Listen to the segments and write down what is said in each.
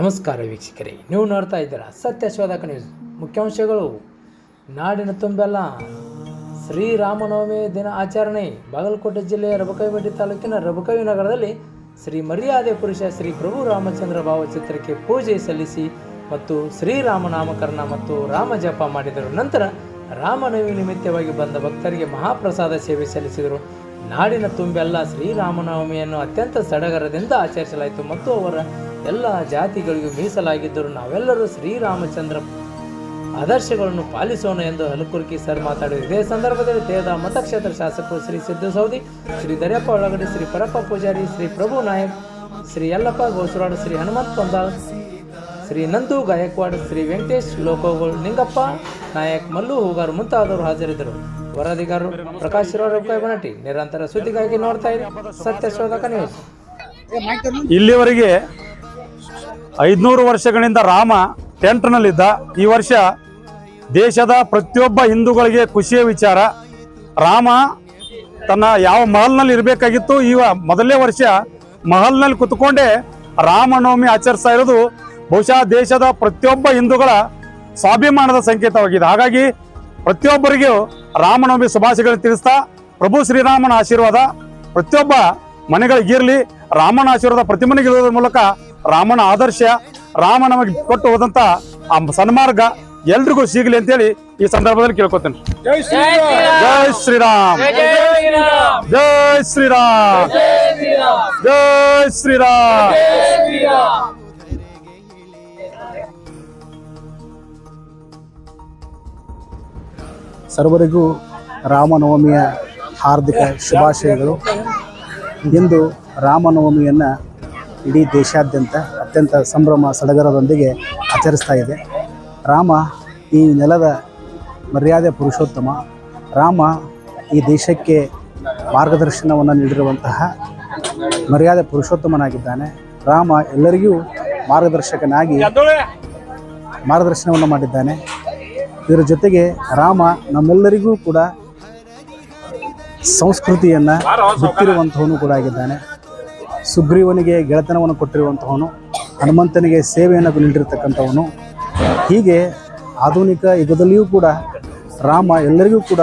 ನಮಸ್ಕಾರ ವೀಕ್ಷಕರೇ. ನೀವು ನೋಡ್ತಾ ಇದ್ದೀರಾ ಸತ್ಯ ಶೋಧಕ ನ್ಯೂಸ್ ಮುಖ್ಯಾಂಶಗಳು. ನಾಡಿನ ತುಂಬೆಲ್ಲ. ಶ್ರೀರಾಮನವಮಿ ದಿನ ಆಚರಣೆ. ಬಾಗಲಕೋಟೆ ಜಿಲ್ಲೆಯ ರಬಕವಿಬೆಟ್ಟಿ ತಾಲೂಕಿನ ರಬಕವಿ ನಗರದಲ್ಲಿ ಶ್ರೀ ಮರ್ಯಾದೆ ಪುರುಷ ಶ್ರೀ ಪ್ರಭು ರಾಮಚಂದ್ರ ಭಾವಚಿತ್ರಕ್ಕೆ ಪೂಜೆ ಸಲ್ಲಿಸಿ ಮತ್ತು ಶ್ರೀರಾಮ ನಾಮಕರಣ ಮತ್ತು ರಾಮ ಜಪ ಮಾಡಿದರು. ನಂತರ ರಾಮನವಮಿ ನಿಮಿತ್ತವಾಗಿ ಬಂದ ಭಕ್ತರಿಗೆ ಮಹಾಪ್ರಸಾದ ಸೇವೆ ಸಲ್ಲಿಸಿದರು. ನಾಡಿನ ತುಂಬೆಲ್ಲ ಶ್ರೀರಾಮನವಮಿಯನ್ನು ಅತ್ಯಂತ ಸಡಗರದಿಂದ ಆಚರಿಸಲಾಯಿತು ಮತ್ತು ಅವರ ಎಲ್ಲ ಜಾತಿಗಳಿಗೂ ಮೀಸಲಾಗಿದ್ದರು ನಾವೆಲ್ಲರೂ ಶ್ರೀರಾಮಚಂದ್ರ ಆದರ್ಶಗಳನ್ನು ಪಾಲಿಸೋಣ ಎಂದು ಹಲಕುರ್ಕಿ ಸರ್ ಮಾತಾಡಿದರು. ಇದೇ ಸಂದರ್ಭದಲ್ಲಿ ತೇದ ಮತಕ್ಷೇತ್ರ ಶಾಸಕರು ಶ್ರೀ ಸಿದ್ದು ಸೌದಿ ಶ್ರೀ ದರ್ಯಪ್ಪ ಒಳಗಡೆ ಶ್ರೀ ಪರಪ್ಪ ಪೂಜಾರಿ, ಶ್ರೀ ಪ್ರಭು ನಾಯಕ್, ಶ್ರೀ ಯಲ್ಲಪ್ಪ ಗೋಸುರಾಡ್ ಶ್ರೀ ಹನುಮಂತ್ ಪಂದಾಳ್ ಶ್ರೀ ನಂದು ಗಾಯಕ್ವಾಡ್, ಶ್ರೀ ವೆಂಕಟೇಶ್ ಲೋಕೋಗೋಳ್, ನಿಂಗಪ್ಪ ನಾಯಕ್ ಮಲ್ಲು ಹೂಗಾರ್ ಮುಂತಾದವರು ಹಾಜರಿದ್ದರು. ವರದಿಗಾರರು ಪ್ರಕಾಶ್ ಬನಟಿ ನಿರಂತರ ಸುದ್ದಿಗಾಗಿ ನೋಡ್ತಾ ಇರಿ. ಸತ್ಯ ಶೋಧಕ ನ್ಯೂಸ್. ಇಲ್ಲಿವರೆಗೆ ಐದುನೂರು ವರ್ಷಗಳಿಂದ ರಾಮ ಟೆಂಟ್ನಲ್ಲಿದ್ದ ಈ ವರ್ಷ ದೇಶದ ಪ್ರತಿಯೊಬ್ಬ ಹಿಂದೂಗಳಿಗೆ ಖುಷಿಯ ವಿಚಾರ. ರಾಮ ತನ್ನ ಯಾವ ಮಹಲ್ನಲ್ಲಿ ಇರಬೇಕಾಗಿತ್ತು, ಈ ಮೊದಲನೇ ವರ್ಷ ಮಹಲ್ನಲ್ಲಿ ಕುತ್ಕೊಂಡೇ ರಾಮನವಮಿ ಆಚರಿಸ್ತಾ ಇರೋದು ಬಹುಶಃ ದೇಶದ ಪ್ರತಿಯೊಬ್ಬ ಹಿಂದೂಗಳ ಸ್ವಾಭಿಮಾನದ ಸಂಕೇತವಾಗಿದೆ. ಹಾಗಾಗಿ ಪ್ರತಿಯೊಬ್ಬರಿಗೂ ರಾಮನವಮಿ ಶುಭಾಶಯಗಳನ್ನು ತಿಳಿಸ್ತಾ ಪ್ರಭು ಶ್ರೀರಾಮನ ಆಶೀರ್ವಾದ. ಪ್ರತಿಯೊಬ್ಬ ಮನೆಗಳಿಗಿರಲಿ ರಾಮನ ಆಶೀರ್ವಾದ ಪ್ರತಿ ಮನೆಗೆ ಇರೋದ್ರ ಮೂಲಕ ರಾಮನ ಆದರ್ಶ ರಾಮ ನಮಗೆ ಕೊಟ್ಟು ಹೋದಂತ ಆ ಸನ್ಮಾರ್ಗ ಎಲ್ರಿಗೂ ಸಿಗಲಿ ಅಂತೇಳಿ ಈ ಸಂದರ್ಭದಲ್ಲಿ ಕೇಳ್ಕೊತೇನೆ. ಜೈ ಶ್ರೀರಾಮ್. ಜೈ ಶ್ರೀರಾಮ್. ಜೈ ಶ್ರೀರಾಮ್. ಸರ್ವರಿಗೂ ರಾಮನವಮಿಯ ಹಾರ್ದಿಕ ಶುಭಾಶಯಗಳು. ಇಂದು ರಾಮನವಮಿಯನ್ನು ಇಡೀ ದೇಶಾದ್ಯಂತ ಅತ್ಯಂತ ಸಂಭ್ರಮ ಸಡಗರದೊಂದಿಗೆ ಆಚರಿಸ್ತಾ ಇದೆ. ರಾಮ ಈ ನೆಲದ ಮರ್ಯಾದೆ ಪುರುಷೋತ್ತಮ. ರಾಮ ಈ ದೇಶಕ್ಕೆ ಮಾರ್ಗದರ್ಶನವನ್ನು ನೀಡಿರುವಂತಹ ಮರ್ಯಾದೆ ಪುರುಷೋತ್ತಮನಾಗಿದ್ದಾನೆ. ರಾಮ ಎಲ್ಲರಿಗೂ ಮಾರ್ಗದರ್ಶಕನಾಗಿ ಮಾರ್ಗದರ್ಶನವನ್ನು ಮಾಡಿದ್ದಾನೆ. ಇದರ ಜೊತೆಗೆ ರಾಮ ನಮ್ಮೆಲ್ಲರಿಗೂ ಕೂಡ ಸಂಸ್ಕೃತಿಯನ್ನು ಬಿತ್ತಿರುವಂತಹವನು ಕೂಡ ಆಗಿದ್ದಾನೆ. ಸುಗ್ರೀವನಿಗೆ ಗೆಳೆತನವನ್ನು ಕೊಟ್ಟಿರುವಂಥವನು ಹನುಮಂತನಿಗೆ ಸೇವೆಯನ್ನು ನೀಡಿರ್ತಕ್ಕಂಥವನು. ಹೀಗೆ ಆಧುನಿಕ ಯುಗದಲ್ಲಿಯೂ ಕೂಡ ರಾಮ ಎಲ್ಲರಿಗೂ ಕೂಡ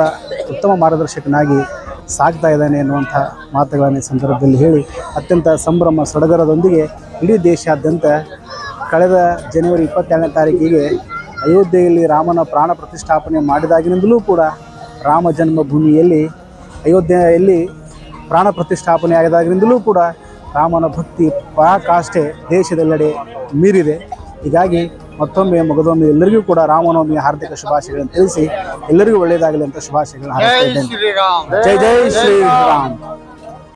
ಉತ್ತಮ ಮಾರ್ಗದರ್ಶಕನಾಗಿ ಸಾಗ್ತಾ ಇದ್ದಾನೆ ಎನ್ನುವಂಥ ಮಾತುಗಳನ್ನು ಈ ಸಂದರ್ಭದಲ್ಲಿ ಹೇಳಿ, ಅತ್ಯಂತ ಸಂಭ್ರಮ ಸಡಗರದೊಂದಿಗೆ ಇಡೀ ದೇಶಾದ್ಯಂತ ಕಳೆದ ಜನವರಿ ಇಪ್ಪತ್ತೆರಡನೇ ತಾರೀಕಿಗೆ ಅಯೋಧ್ಯೆಯಲ್ಲಿ ರಾಮನ ಪ್ರಾಣ ಪ್ರತಿಷ್ಠಾಪನೆ ಮಾಡಿದಾಗಿನಿಂದಲೂ ಕೂಡ ರಾಮ ಜನ್ಮಭೂಮಿಯಲ್ಲಿ ಅಯೋಧ್ಯೆಯಲ್ಲಿ ಪ್ರಾಣ ಪ್ರತಿಷ್ಠಾಪನೆ ಆಗಿದಾಗಿನಿಂದಲೂ ಕೂಡ ರಾಮನ ಭಕ್ತಿ ಪರಾಕಾಷ್ಠೆ ದೇಶದೆಲ್ಲೆಡೆ ಮೀರಿದೆ. ಹೀಗಾಗಿ ಮತ್ತೊಮ್ಮೆ ಮಗದೊಮ್ಮೆ ಎಲ್ಲರಿಗೂ ಕೂಡ ರಾಮನವಮಿಯ ಹಾರ್ದಿಕ ಶುಭಾಶಯಗಳನ್ನು ತಿಳಿಸಿ ಎಲ್ಲರಿಗೂ ಒಳ್ಳೆಯದಾಗಲಿ ಅಂತ ಶುಭಾಶಯಗಳನ್ನು ಹಾರೈಸಿದ್ದೇನೆ ಜೈ ಜೈ ಜೈ ಶ್ರೀರಾಮ್.